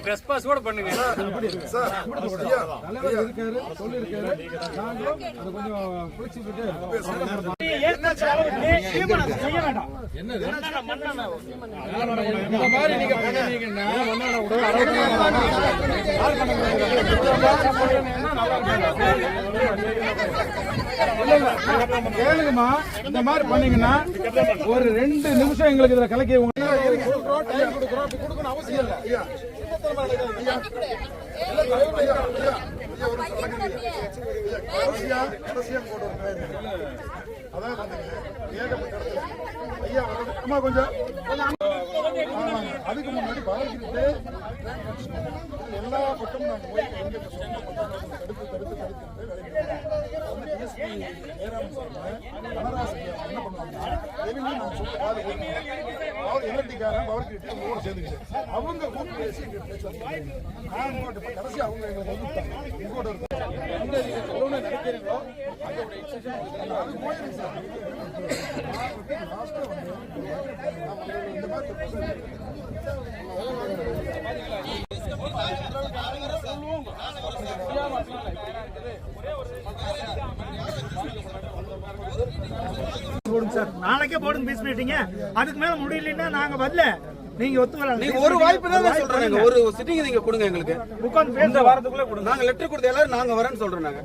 Dress pass கூட பண்ணுங்க sir இருக்காரு சொல்லியிருக்காரு நாங்களும் அதை கொஞ்சம் பிடிச்சிக்கிட்டு என்னது இந்த மாதிரி நீங்க பண்ணீங்கன்னா மண்ணெண்ணெய் விட கேளுங்கம்மா இந்த மாதிரி பண்ணீங்கன்னா ஒரு ரெண்டு நிமிஷம் எங்களுக்கு இதுல கலக்கி உங்க- சொல்றோம், கொடுக்குறோம், அப்படி கொடுக்கணும் அவசியம் இல்லை அதான் ஐயா அம்மா கொஞ்சம் அதுக்கு முன்னாடி பாதிக்கிட்டு எல்லா பக்கமும் நாங்கள் போய் தடுத்து தடுத்து தடுத்து என்ன பண்ணுவாங்க நான் சொல்ல அவர் பவர் கிட்ட கூட சேர்ந்துக்கிட்டு அவங்க கூப்பிட்டு பேசி நான் உங்கள்கிட்ட கடைசி அவங்க எங்களுக்கு வந்துட்டாங்க. உங்களோட இருக்கு நினைக்கிறீங்களோ அதோட அது போயிருக்கு சார். லாஸ்ட்டாக வந்து இந்த மாதிரி போடுங்க சார் நாளைக்கே போடுங்க பீஸ் மீட்டிங்க அதுக்கு மேல முடியலன்னா நாங்க வரல. நீங்க ஒத்துக்கலாம் நீங்க ஒரு வாய்ப்பு தான் சொல்றேன் ஒரு சிட்டிங் நீங்க கொடுங்க எங்களுக்கு. உட்காந்து பேச வாரத்துக்குள்ள கொடுங்க. நாங்க லெட்டர் கொடுத்த எல்லாரும் நாங்க வரேன்னு சொல்றோம் நாங்க.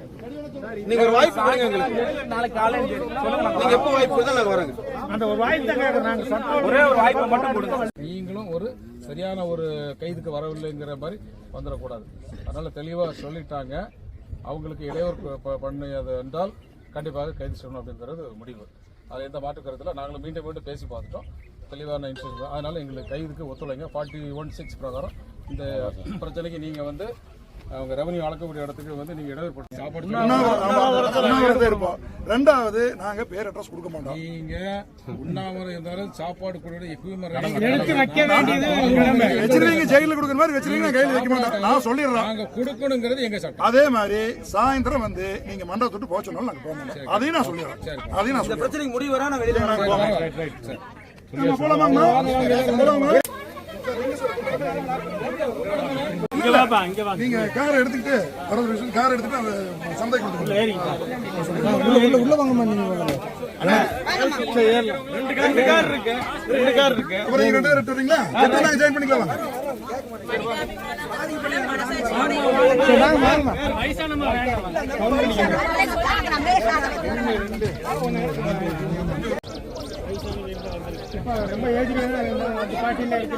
நீங்க ஒரு வாய்ப்பு கொடுங்க எங்களுக்கு. நாளைக்கு காலையில சொல்லுங்க நீங்க எப்போ வாய்ப்பு கொடுத்தா நாங்க வரோங்க. அந்த ஒரு வாய்ப்பு தான் சட்டம் ஒரே ஒரு வாய்ப்பை மட்டும் கொடுங்க. நீங்களும் ஒரு சரியான ஒரு கைதுக்கு வரவில்லைங்கிற மாதிரி வந்துடக்கூடாது. அதனால தெளிவாக சொல்லிட்டாங்க. அவங்களுக்கு இடையூறு ப- ப- பண்ணியது என்றால் கண்டிப்பாக கைது செய்யணும் அப்படிங்கிறது முடிவு. அது எந்த மாற்று கருத்தில் நாங்களும் மீண்டும் மீண்டும் பேசி பார்த்துட்டோம். தெளிவான இன்சூரன்ஸ் அதனால எங்களுக்கு கைதுக்கு ஒத்துழைங்க. ஃபார்ட்டி ஒன் சிக்ஸ் பிரகாரம் இந்த பிரச்சனைக்கு நீங்கள் வந்து அவங்க ரெவன்யூ அளக்கக்கூடிய இடத்துக்கு வந்து நீங்கள் இடையூறு பண்ணி சாப்பாடு இருப்போம். ரெண்டாவது நாங்க பேர் அட்ரஸ் கொடுக்க மாட்டோம். நீங்க உண்ணாமரம் இருந்தாலும் சாப்பாடு கூட எடுத்து எக்யூப்மெண்ட் வைக்க வேண்டியது உங்க கடமை. வச்சிருக்கீங்க ஜெயில கொடுக்குற மாதிரி வச்சிருக்கீங்க நான் கையில் வைக்க மாட்டோம். நான் சொல்லிடுறேன். நாங்க கொடுக்கணுங்கிறது எங்க சட்டம். அதே மாதிரி சாயந்தரம் வந்து நீங்க மண்டபத்தை விட்டு போக சொன்னாலும் நாங்க போக மாட்டோம். அதையும் நான் சொல்லிடுறேன். அதையும் நான் சொல்லிடுறேன். பிரச்சனைக்கு முடிவு வரா நான் வெளியில வரேன் ரைட் ரைட் சார் நம்ம போலாமாங்கண்ணா? போலாமா? நீங்க கார் எடுத்துக்கிட்டு வரது விஷயம் கார் எடுத்துட்டு அந்த சந்தைக்கு கொடுத்துருங்க. ரெண்டு கார் இருக்கு. ரெண்டு கார் இருக்கு. அப்புறம் நீங்க ரெண்டு வரீங்களா நாங்க ஜாயின் பண்ணிக்கலாம் வாங்க. வேண்டாம் ரொம்ப ஏஜ் பார்ட்டில இருக்கு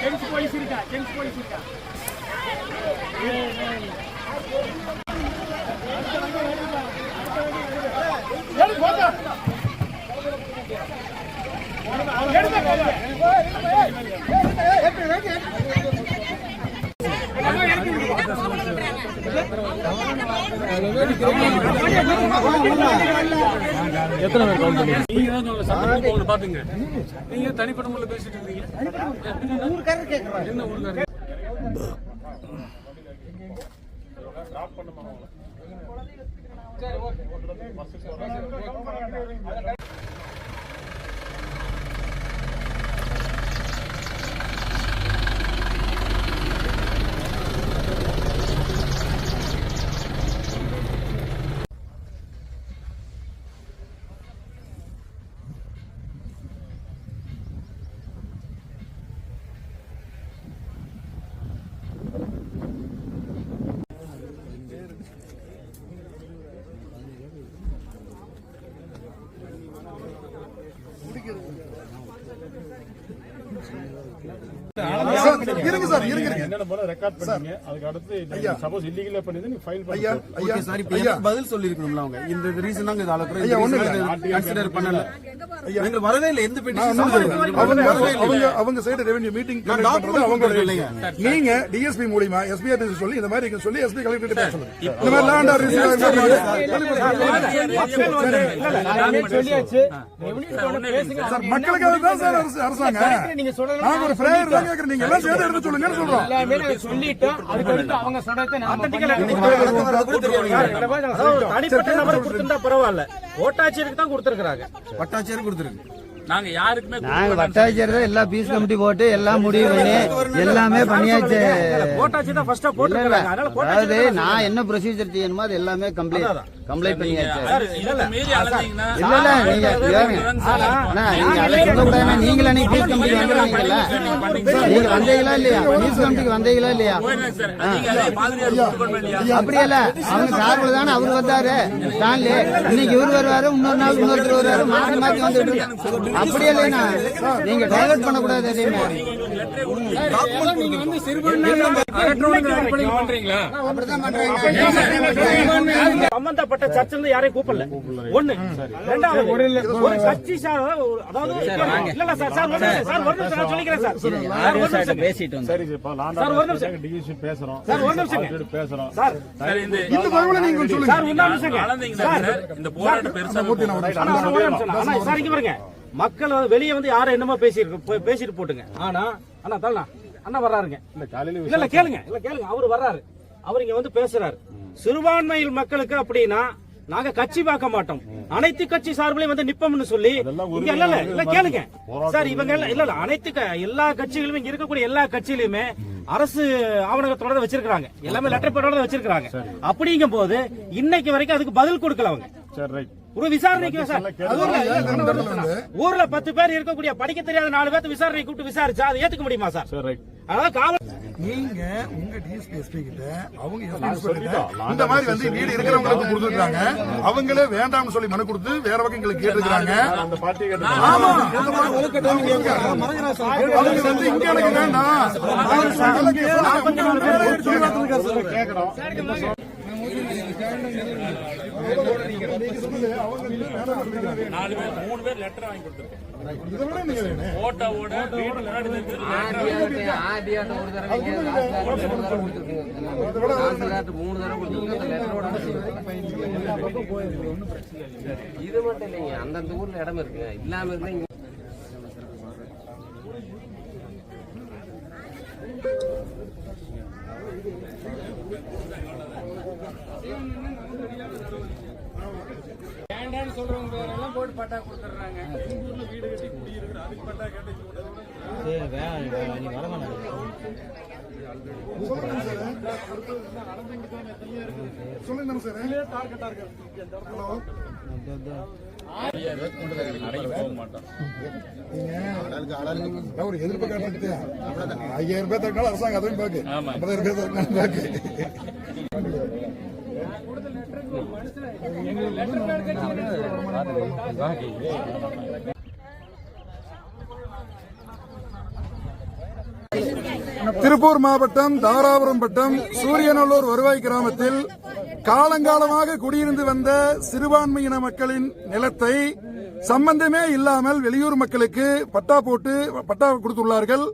ஜென்ஸ் போலீஸ் இருக்கா ஜென்ஸ் போலீஸ் இருக்கா எத்தனை பேர் கவுண்ட் பண்ணி நீங்க தான் சொல்ல பாத்துங்க நீங்க தனிப்பட்ட முறையில் பேசிட்டு இருக்கீங்க என்ன ஊருக்காரங்க சார் இருங்க. என்னென்ன போல ரெக்கார்ட் பண்ணீங்க அதுக்கு அடுத்து சப்போஸ் இல்லீகலா பண்ணி நீங்க ஃபைல் ஐயா பண்ணி ஐயா ஓகே சார் இப்போ ஐயா எனக்கு பதில் சொல்லிருக்கணும்ல அவங்க இந்த ரீசன் நாங்க இது ஐயா, ஒண்ணும் இல்ல. அலோக்குறோம் கன்சிடர் பண்ணல எங்களுக்கு வரவே இல்லை எந்த நான் ஒண்ணும் பெட்டிஷன். அவங்க அவங்க அவங்க சைடு ரெவென்யூ மீட்டிங் நான் அவங்க கொடுக்கலைங்க. நீங்க டிஎஸ்பி மூலியமா எஸ்பி ஆபீஸ் சொல்லி இந்த மாதிரி சொல்லி எஸ்பி கலெக்டர் பேச சொல்லுங்க இந்த மாதிரி லேண்ட் ஆர் சார் மக்களுக்காக தான் சார் அரசு- அரசாங்கம் நீங்க சொல்றது நாங்க ஒரு பிரேயர் தான் கேக்குறேன் நீங்க எல்லாம் சேர்ந்து எடுத்து சொல்லுங்கன்னு சொல்றோம் எல்லாமே நாங்க சொல்லிட்டோம். அதுக்கு அடுத்து அவங்க சொல்றதை நாம தனிப்பட்ட நபர் கொடுத்திருந்தா பரவாயில்ல. ஓட்டாட்சியருக்கு தான் கொடுத்திருக்காங்க பட்டாச்சியர் கொடுத்துருக்கு. நாங்க யாருக்குமே நாங்க வட்டாட்சியர் எல்லாம் பீஸ் கமிட்டி போட்டு எல்லாம் முடிவு பண்ணி எல்லாமே பண்ணியாச்சு. ஓட்டாட்சி தான் ஃபர்ஸ்டா. போட்டுருக்காங்க அதனால அதாவது கோட்டாட்சி நான் என்ன ப்ரொசீஜர் செய்யணுமோ அது எல்லாமே கம்ப்ளைண்ட் கம்ப்ளைண்ட் பண்ணியாச்சு நீங்களே அன்னைக்கு பீஸ் கமிட்டி வந்துருவீங்கல்ல நீங்க வந்தீங்களா இல்லையா பீஸ் கமிட்டிக்கு வந்தீங்களா இல்லையா அப்படியே இல்ல அவங்க சார்பில் தானே அவர் வந்தாரு ஸ்டான்லி இன்னைக்கு இவர் வருவாரு இன்னொரு நாள் இன்னொருத்தர் வருவாரு மாத்தி மாத்தி வந்துட்டு இருக்கு. அப்படியே இல்லைண்ணா நீங்க டைவர்ட் பண்ணக்கூடாது எதையுமே பண்றீங்களா சம்பந்தப்பட்ட சர்ச்சில் இருந்து யாரையும் கூப்பிடல. ஒண்ணு. ரெண்டாவது ஒரு கட்சி சார் அதாவது இல்ல இல்ல சார் சார் ஒரு நிமிஷம், சார் ஒரு நிமிஷம் நான் சொல்லிக்கிறேன் சார். சார் ஒரு நிமிஷம். பேசிட்டு சரி சார், ஒரு நிமிஷம். டிஎஸ்பி பேசுறோம் சார் ஒரு நிமிஷம். பேசுறோம். சார் சரி இந்த இந்த தகவலை நீங்க சொல்லுங்க. சார் நிமிஷங்க. அளந்தீங்கன்னா சார் இந்த போராட்டம் பெருசா ஒரு நிமிஷம். அண்ணா, சார் இங்க பாருங்க. மக்கள் வந்து வெளியே வந்து யாரும் என்னமோ பேசிட்டு பேசிட்டு போட்டுங்க. ஆனா அண்ணா தள்ளா அண்ணா. வர்றாருங்க. இல்ல காலையில இல்ல இல்ல கேளுங்க. இல்ல கேளுங்க. அவர் வர்றாரு. அவர் இங்க வந்து பேசுறாரு. சிறுபான்மையில் மக்களுக்கு அப்படின்னா நாங்க கட்சி பார்க்க மாட்டோம். அனைத்து கட்சி சார்பிலையும் வந்து நிப்போம்னு சொல்லி இங்க இல்ல இல்ல இல்ல கேளுங்க. சார் இவங்க இல்ல இல்ல அனைத்து எல்லா கட்சிகளுமே இங்க இருக்கக்கூடிய எல்லா கட்சியிலுமே அரசு ஆவணத்தோட வச்சிருக்காங்க எல்லாமே லெட்டர் தான் வச்சிருக்காங்க அப்படிங்கும் போது இன்னைக்கு வரைக்கும் அதுக்கு பதில் கொடுக்கல அவங்க. சரி ரைட் ஒரு விசாரணைக்கு சார் ஊர்ல ஊர்ல பத்து பேர் இருக்கக்கூடிய படிக்க தெரியாத நாலு பேர்த்து விசாரணை கூப்பிட்டு விசாரிச்சா அதை ஏத்துக்க முடியுமா சார்? சரி ரைட் அதாவது காவல் நீங்க உங்க டிஎஸ்பி எஸ்பி கிட்ட அவங்க இந்த மாதிரி வந்து வீடு இருக்கிறவங்களுக்கு கொடுத்துருக்காங்க அவங்களே வேண்டாம்னு சொல்லி மனு கொடுத்து வேற பக்கம் எங்களுக்கு கேட்டிருக்காங்க அவங்க வந்து இங்க எனக்கு வேண்டாம் நாலு பேர் மூணு பேர் லெட்டர் வாங்கி கொடுத்துருக்கேன் இதை விட நீங்க வேணும். போட்டோவோட வீட்டு முன்னாடி இது மட்டும் இல்லைங்க அந்தந்த ஊர்ல இடம் இருக்குங்க இல்லாம இருந்தா இங்க சொல்லுங்க எல்லாம் போட்டு பட்டா நீங்க ஒரு எதிர்ப்பு காட்டுறது ஐயாயிரம் பேர் தரக்கால அரசாங்கம் அதையும் பாக்கு ஐம்பதாயிரம் பேர் பாக்கு திருப்பூர் மாவட்டம் தாராபுரம் வட்டம் சூரியநல்லூர் வருவாய் கிராமத்தில் காலங்காலமாக குடியிருந்து வந்த சிறுபான்மையின மக்களின் நிலத்தை சம்பந்தமே இல்லாமல் வெளியூர் மக்களுக்கு பட்டா போட்டு பட்டா கொடுத்துள்ளார்கள்.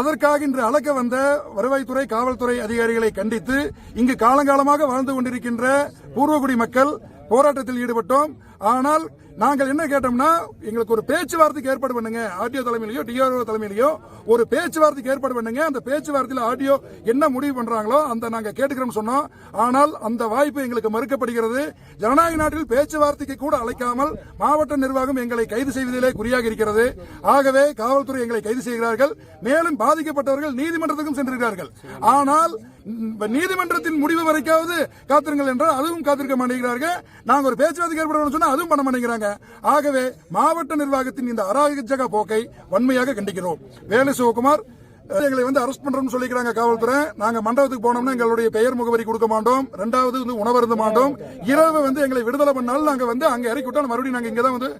அதற்காக இன்று அளக்க வந்த வருவாய்த்துறை காவல்துறை அதிகாரிகளை கண்டித்து இங்கு காலங்காலமாக வாழ்ந்து கொண்டிருக்கின்ற பூர்வகுடி மக்கள் போராட்டத்தில் ஈடுபட்டோம். ஆனால் நாங்கள் என்ன கேட்டோம்னா எங்களுக்கு ஒரு பேச்சுவார்த்தைக்கு ஏற்பாடு பண்ணுங்க. ஆர்டிஓ தலைமையிலயோ டிஆர்ஓ தலைமையிலயோ ஒரு பேச்சுவார்த்தைக்கு ஏற்பாடு பண்ணுங்க. அந்த பேச்சுவார்த்தையில் ஆர்டிஓ என்ன முடிவு பண்றாங்களோ அந்த நாங்க கேட்டுக்கிறோம் சொன்னோம். ஆனால் அந்த வாய்ப்பு எங்களுக்கு மறுக்கப்படுகிறது. ஜனநாயக நாட்டில் பேச்சுவார்த்தைக்கு கூட அழைக்காமல் மாவட்ட நிர்வாகம் எங்களை கைது செய்வதிலே குறியாக இருக்கிறது. ஆகவே காவல்துறை எங்களை கைது செய்கிறார்கள். மேலும் பாதிக்கப்பட்டவர்கள் நீதிமன்றத்துக்கும் சென்றிருக்கிறார்கள். ஆனால் நீதிமன்றத்தின் முடிவு வரைக்காவது காத்திருங்கள் என்றால் அதுவும் காத்திருக்க மாட்டேங்கிறார்கள். நாங்கள் ஒரு பேச்சுவார்த்தைக்கு ஏற்பட சொன்னா அதுவும் பண்ண மாட்டேங்கிறாங்க. ஆகவே மாவட்ட நிர்வாகத்தின் இந்த அராஜக போக்கை வன்மையாக கண்டிக்கிறோம். வேலு சிவகுமார் எங்களை வந்து அரெஸ்ட் பண்றோம்னு சொல்லிக்கிறாங்க காவல்துறை. நாங்க மண்டபத்துக்கு போனோம்னா எங்களுடைய பெயர் முகவரி கொடுக்க மாட்டோம். ரெண்டாவது வந்து உணவருந்த மாட்டோம். இரவு வந்து எங்களை விடுதலை பண்ணாலும் நாங்க வந்து அங்க இறக்கி விட்டால் மறுபடியும் நாங்க இங்க தான் வந்து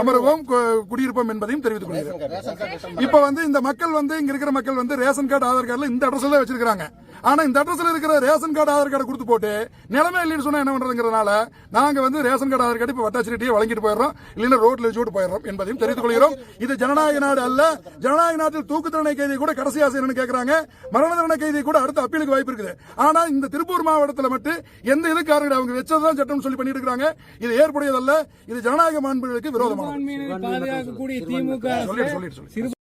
அமருவோம். குடியிருப்போம் என்பதையும் தெரிவித்துக் கொள்கிறேன். இப்ப வந்து இந்த மக்கள் வந்து இங்க இருக்கிற மக்கள் வந்து ரேஷன் கார்டு ஆதார் கார்டுல இந்த அட்ரஸ்ல வச்சிருக்காங்க ஆனா இந்த அட்ரஸ்ல இருக்கிற ரேஷன் கார்டு ஆதார் கார்டு கொடுத்து போட்டு நிலைமை இல்லைன்னு சொன்னா என்ன பண்றதுங்கிறதுனால நாங்க வந்து ரேஷன் கார்டு ஆதார் கார்டு இப்ப வட்டாச்சிரிட்டியே வழங்கிட்டு போயிடுறோம். இல்லைன்னா ரோட்ல வச்சு விட்டு போயிடுறோம் என்பதையும் தெரிவித்துக் கொள்கிறோம். இது ஜனநாயக நாடு அல்ல. ஜனநாயக நாட்டில் தூக்கு தண்டனை கைதி கூட கடைசி ஆசைன்னு கேட்கறாங்க மரண தண்டனை கைதி கூட அடுத்த அப்பீலுக்கு வாய்ப்பு இருக்குது. ஆனா இந்த திருப்பூர் மாவட்டத்தில் மட்டும் எந்த இதுக்காரங்க அவங்க வச்சதுதான் சட்டம் சொல்லி பண்ணிட்டு இருக்காங்க இது ஏற்புடையதல்ல. இது ஜனநாயக மாண்புகளுக்கு விரோதமானது.